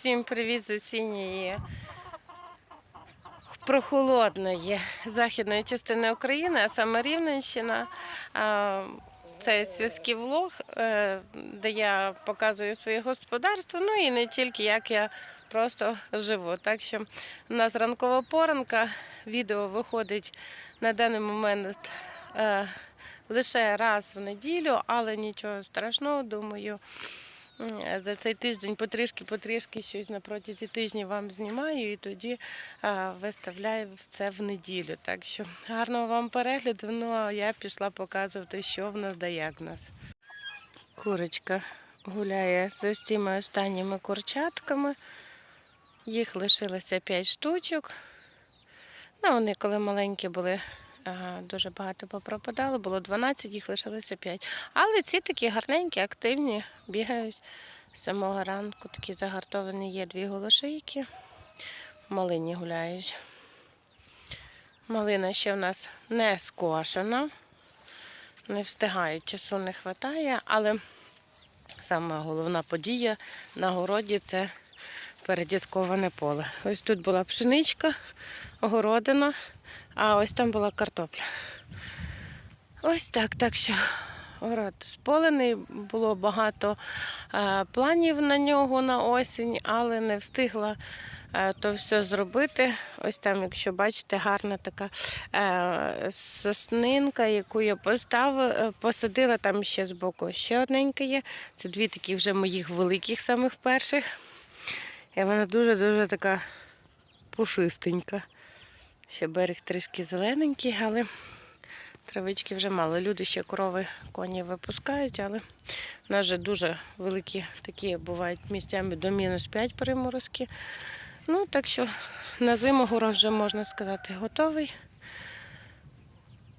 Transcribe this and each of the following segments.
Всім привіт з осінньої прохолодної західної частини України, а саме Рівненщина. Це зв'язкий влог, е, де я показую своє господарство, ну і не тільки як я просто живу. Так що у нас ранкова поранка, відео виходить на даний момент е, лише раз в неділю, але нічого страшного, думаю. М, За цей тиждень потрішки-потрішки щось на протязі тижня вам знімаю і тоді виставляю це в неділю. Так що гарного вам перегляду. Ну а я пішла показувати, що в нас да як в нас. Курочка гуляє з цими останніми курчатками. Їх лишилося 5 штучок. Ну, вони коли маленькі були, дуже багато попропадало, було 12, їх лишилося 5. Але ці такі гарненькі, активні, бігають з самого ранку. Такі загартовані є дві голошийки. Малині гуляють. Малина ще в нас не скошена. Не встигають, часу не вистачає, але сама головна подія на городі це передісковане поле. Ось тут була пшеничка, огородина, а ось там була картопля. Ось так, так що город сполений, було багато е, планів на нього на осінь, але не встигла е, то все зробити. Ось там, якщо бачите, гарна така е, соснинка, яку я поставила, посадила, там ще з боку ще одненька є. Це дві такі вже моїх великих самих перших. І вона дуже-дуже така пушистенька. Ще берег трішки зелененький, але травички вже мало. Люди ще корови коні випускають, але в нас вже дуже великі такі бувають місцями до мінус 5 приморозки. Ну, так що на зиму город вже можна сказати готовий.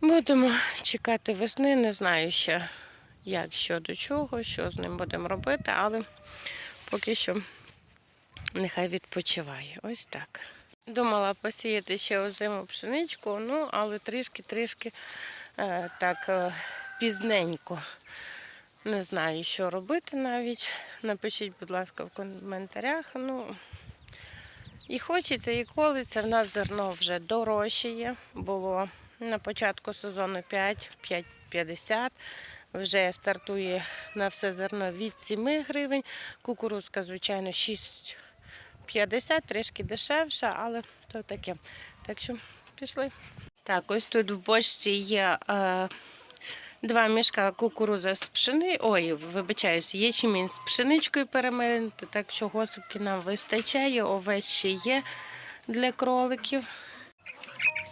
Будемо чекати весни, не знаю ще як, що до чого, що з ним будемо робити, але поки що нехай відпочиває. Ось так. Думала посіяти ще озиму пшеничку, ну, але трішки-трішки е, так е, пізненько. Не знаю, що робити навіть. Напишіть, будь ласка, в коментарях. Ну, і хочеться, і колиться. В нас зерно вже дорожчає. Було на початку сезону 5, 5,50. Вже стартує на все зерно від 7 гривень. Кукурузка, звичайно, 6 50, трішки дешевша, але то таке. Так що пішли. Так, ось тут в бочці є е, два мішка кукуруза з пшени. Ой, вибачаюсь, ячмінь з пшеничкою перемелений, так що госипки нам вистачає, овець ще є для кроликів.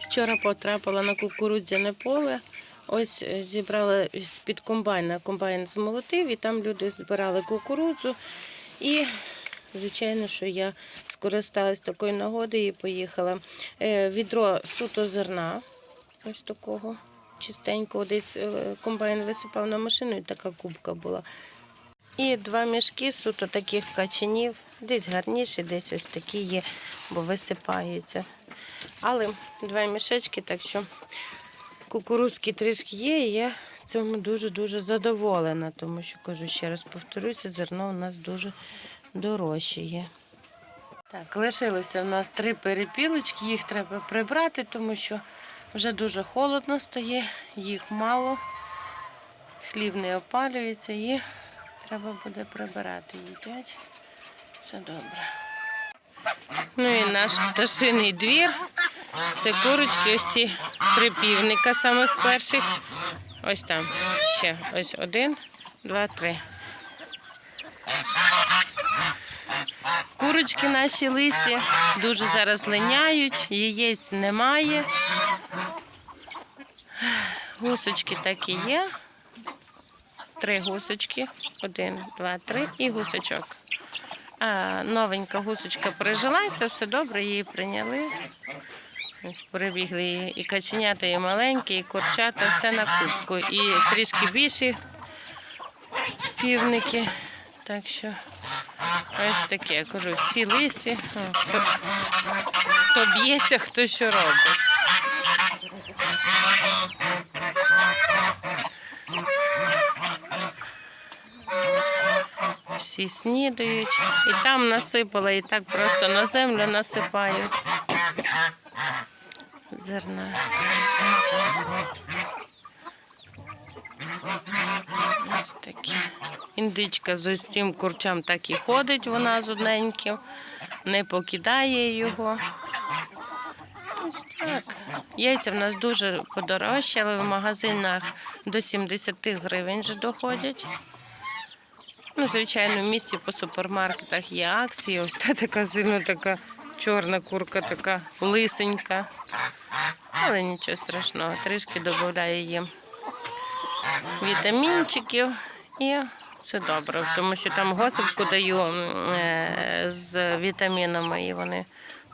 Вчора потрапила на кукурудзяне поле. Ось е, зібрала з-під комбайна. Комбайн змолотив, і там люди збирали кукурудзу. І Звичайно, що я скористалась такою нагодою і поїхала. Е, Відро суто зерна, ось такого чистенького, десь е, комбайн висипав на машину, і така кубка була. І два мішки суто таких качанів, десь гарніші, десь ось такі є, бо висипаються. Але два мішечки, так що кукурузки трішки є, і я цьому дуже-дуже задоволена, тому що, кажу, ще раз повторюся, зерно у нас дуже дорожчає. Так, лишилося в нас три перепілочки, їх треба прибрати, тому що вже дуже холодно стає, їх мало, хлів не опалюється і треба буде прибирати. Їдять. Все добре. Ну і наш пташиний двір. Це курочки, ось ці три півника самих перших. Ось там ще ось один, два, три. Курочки наші лисі дуже зараз линяють, яєць немає. Гусочки такі є. Три гусочки. Один, два, три і гусочок. А, новенька гусочка прижилася, все добре, її прийняли. Ось прибігли і- каченята, і маленькі, і курчата, все на кубку. І трішки більші півники. Так що ось таке, я кажу, всі лисі. Хто, хто б'ється, хто що робить. всі снідають. І там насипала, і так просто на землю насипають. Зерна. Ось такі. Індичка з ось цим курчам так і ходить, вона з одненьким, не покидає його. Ось так. Яйця в нас дуже подорожчали, в магазинах до 70 гривень вже доходять. Ну, звичайно, в місті по супермаркетах є акції. Ось та така сильно така чорна курка, така лисенька. Але нічого страшного, трішки додаю їм вітамінчиків і все добре, тому що там госипку даю е, з вітамінами, і вони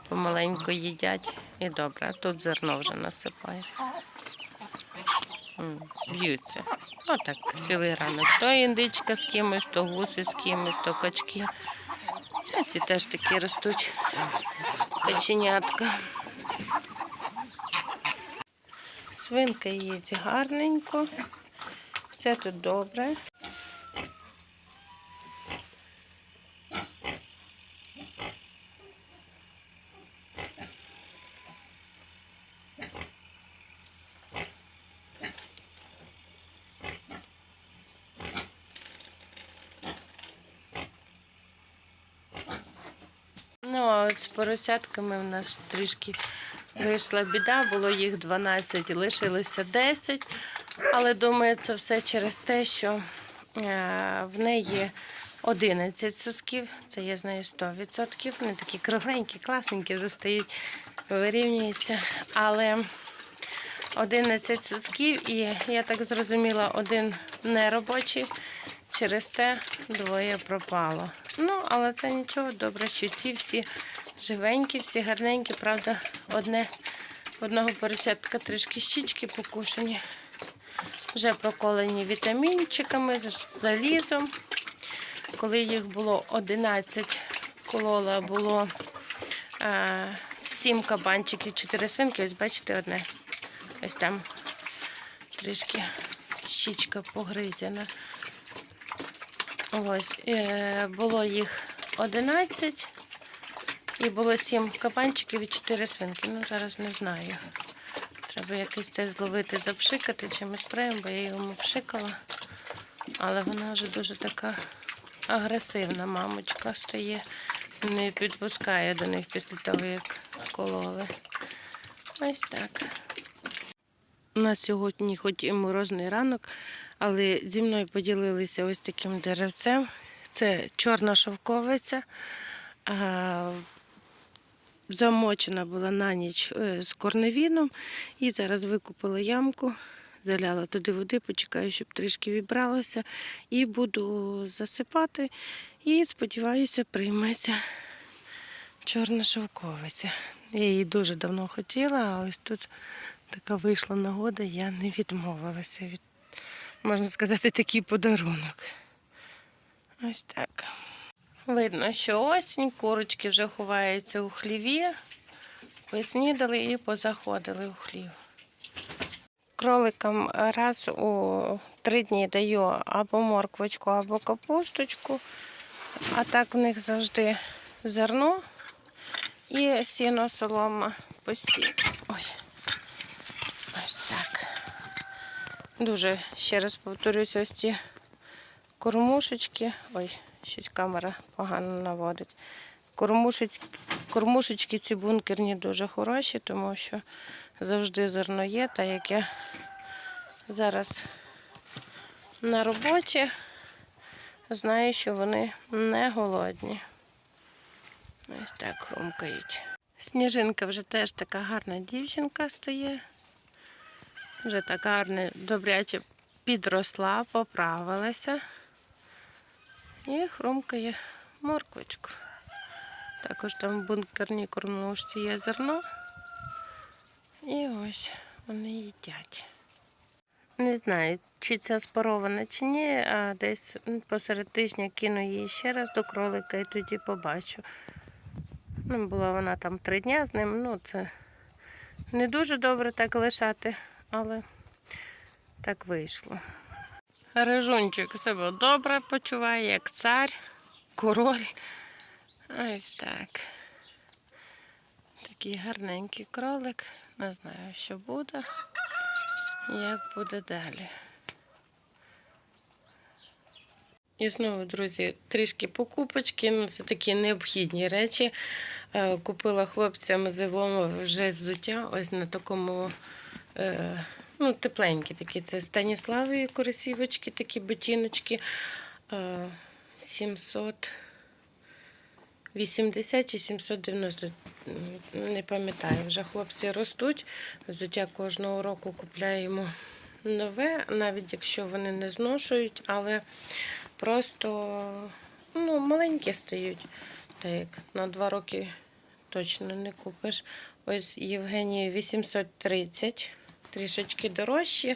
помаленьку їдять і добре. А тут зерно вже насипає. Б'ються. Отак, цілий ранок. То індичка з кимось, то гуси з кимось, то качки. А ці теж такі ростуть каченятка. Свинка їсть гарненько. Все тут добре. Ну, а от з поросятками в нас трішки вийшла біда, було їх 12, лишилося 10. Але думаю, це все через те, що е, в неї 11 сосків, це я знаю 100%. Вони такі кругленькі, класненькі, стоять, вирівнюються. Але 11 сосків, і я так зрозуміла, один неробочий. Через те двоє пропало. Ну, але це нічого, добре, що ці всі живенькі, всі гарненькі, правда, одне, одного поросятка трішки щічки покушені. Вже проколені вітамінчиками, залізом. Коли їх було 11, колола було е, 7 кабанчиків, 4 свинки. Ось бачите одне. Ось там трішки щічка погризена. Ось, е, було їх 11 і було 7 кабанчиків і 4 свинки. Ну, зараз не знаю. Треба якийсь тест зловити, запшикати чимось спреєм, бо я йому пшикала. Але вона вже дуже така агресивна, мамочка стає, не підпускає до них після того, як кололи. Ось так. У нас сьогодні хоч і морозний ранок, але зі мною поділилися ось таким деревцем. Це чорна шовковиця. Замочена була на ніч е, з корневіном. І зараз викупила ямку, заляла туди води, почекаю, щоб трішки вібралося. І буду засипати. І сподіваюся, прийметься чорна шовковиця. Я її дуже давно хотіла, а ось тут така вийшла нагода, я не відмовилася від, можна сказати, такий подарунок. Ось так. Видно, що осінь, курочки вже ховаються у хліві, поснідали і позаходили у хлів. Кроликам раз у три дні даю або морквочку, або капусточку, а так в них завжди зерно і сіно солома постійно. Ось так. Дуже, ще раз повторюся, ось ці кормушечки. Ой, щось камера погано наводить. Кормушечки, кормушечки ці бункерні дуже хороші, тому що завжди зерно є, та як я зараз на роботі, знаю, що вони не голодні. Ось так хрумкають. Сніжинка вже теж така гарна дівчинка стає. Вже так гарно, добряче підросла, поправилася. І хрумкає морквочку. Також там в бункерній кормушці є зерно. І ось вони їдять. Не знаю, чи це спарована чи ні, а десь посеред тижня кину її ще раз до кролика і тоді побачу. Ну, була вона там три дні з ним, ну це не дуже добре так лишати, але так вийшло. Рижунчик себе добре почуває, як цар. король. Ось так. Такий гарненький кролик. Не знаю, що буде, як буде далі. І знову, друзі, трішки покупочки. Ну, це такі необхідні речі. Е, Купила хлопцям зимове вже взуття. Ось на такому е, ну, тепленькі такі. Це Станіславові корисівочки, такі ботиночки. Е, 780 чи 790, не пам'ятаю. Вже хлопці ростуть. Взуття кожного року купляємо нове, навіть якщо вони не зношують, але просто ну, маленькі стають. Так як на два роки точно не купиш. Ось Євгенії 830, трішечки дорожчі.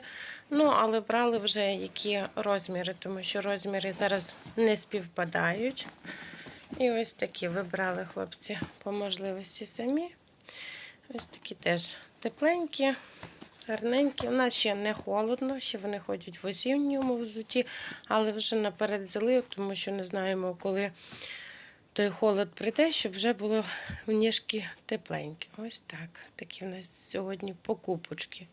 Ну, але брали вже які розміри, тому що розміри зараз не співпадають. І ось такі вибрали хлопці по можливості самі. Ось такі теж тепленькі, гарненькі. У нас ще не холодно, ще вони ходять в осінньому взуті, але вже наперед взяли, тому що не знаємо, коли той холод прийде, щоб вже було в ніжки тепленькі. Ось так. Такі в нас сьогодні покупочки.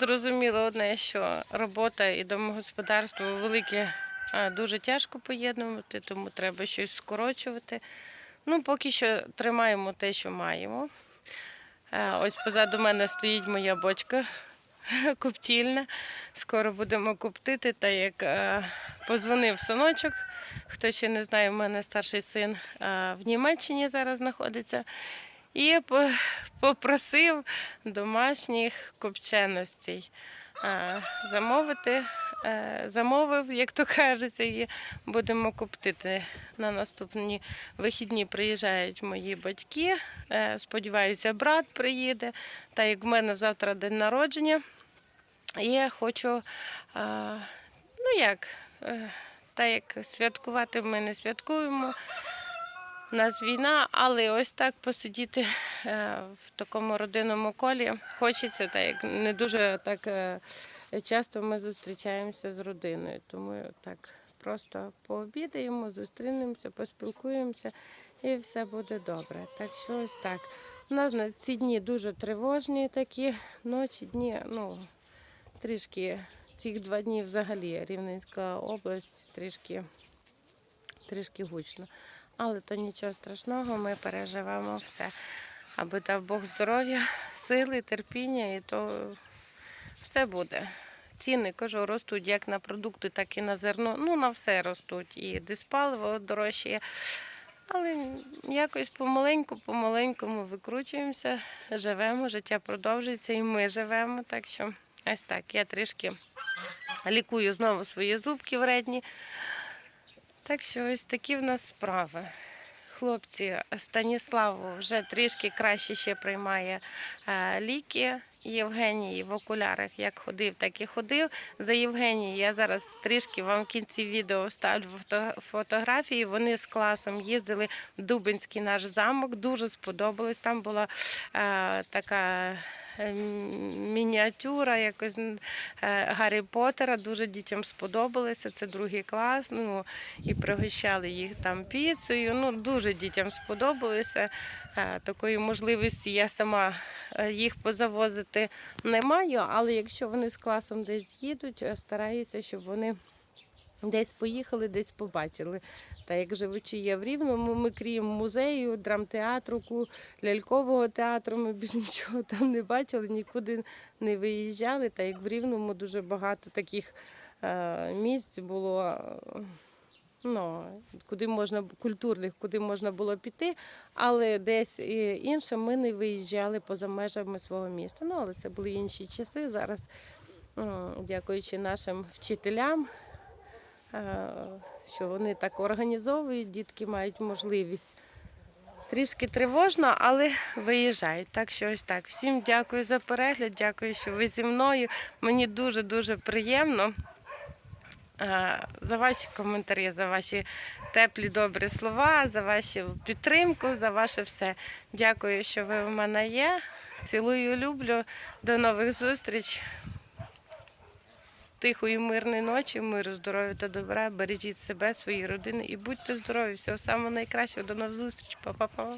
Зрозуміло одне, що робота і домогосподарство велике а, дуже тяжко поєднувати, тому треба щось скорочувати. Ну, поки що тримаємо те, що маємо. Ось позаду мене стоїть моя бочка коптільна. Скоро будемо коптити, та як позвонив синочок. Хто ще не знає, в мене старший син е, в Німеччині зараз знаходиться. І попросив домашніх копченостей е, замовити. Е, Замовив, як то кажеться, і будемо коптити. На наступні вихідні приїжджають мої батьки. Е, Сподіваюся, брат приїде. Та як в мене завтра день народження, і я хочу, е, ну як, е, та як святкувати ми не святкуємо. У нас війна, але ось так посидіти е, в такому родинному колі хочеться, так як не дуже так е, часто ми зустрічаємося з родиною. Тому так просто пообідаємо, зустрінемося, поспілкуємося і все буде добре. Так що ось так. У нас ці дні дуже тривожні такі ночі, дні, ну трішки цих два дні взагалі Рівненська область трішки трішки гучно. Але то нічого страшного, ми переживемо все. Аби дав Бог здоров'я, сили, терпіння, і то все буде. Ціни, кажу, ростуть як на продукти, так і на зерно. Ну, на все ростуть. І диспаливо дорожчає. Але якось помаленьку, помаленькому викручуємося, живемо, життя продовжується і ми живемо. Так що ось так. Я трішки лікую знову свої зубки вредні. Так що ось такі в нас справи. Хлопці, Станіслав вже трішки краще ще приймає е, ліки. Євгеній в окулярах як ходив, так і ходив. За Євгеній я зараз трішки вам в кінці відео вставлю фотографії. Вони з класом їздили в Дубинський наш замок. Дуже сподобалось. Там була е, така мініатюра, якось е, Гаррі Поттера. Дуже дітям сподобалося. Це другий клас. Ну і пригощали їх там піцею. Ну дуже дітям сподобалося. Е, Такої можливості я сама е, їх позавозити не маю, але якщо вони з класом десь їдуть, е, стараюся, щоб вони десь поїхали, десь побачили. Та як живучи я в Рівному, ми крім музею, драмтеатру, лялькового театру, ми більш нічого там не бачили, нікуди не виїжджали. Та як в Рівному дуже багато таких е, місць було. Ну, куди можна культурних, куди можна було піти, але десь інше ми не виїжджали поза межами свого міста. Ну, але це були інші часи. Зараз, дякуючи нашим вчителям, що вони так організовують, дітки мають можливість. Трішки тривожно, але виїжджають. Так що ось так. Всім дякую за перегляд, дякую, що ви зі мною. Мені дуже-дуже приємно. Е, За ваші коментарі, за ваші теплі добрі слова, за вашу підтримку, за ваше все. Дякую, що ви в мене є. Цілую, люблю. До нових зустріч. Тихої, мирної ночі, миру, здоров'я та добра. Бережіть себе, свої родини і будьте здорові. Всього самого найкращого. До нових зустріч. Па-па-па.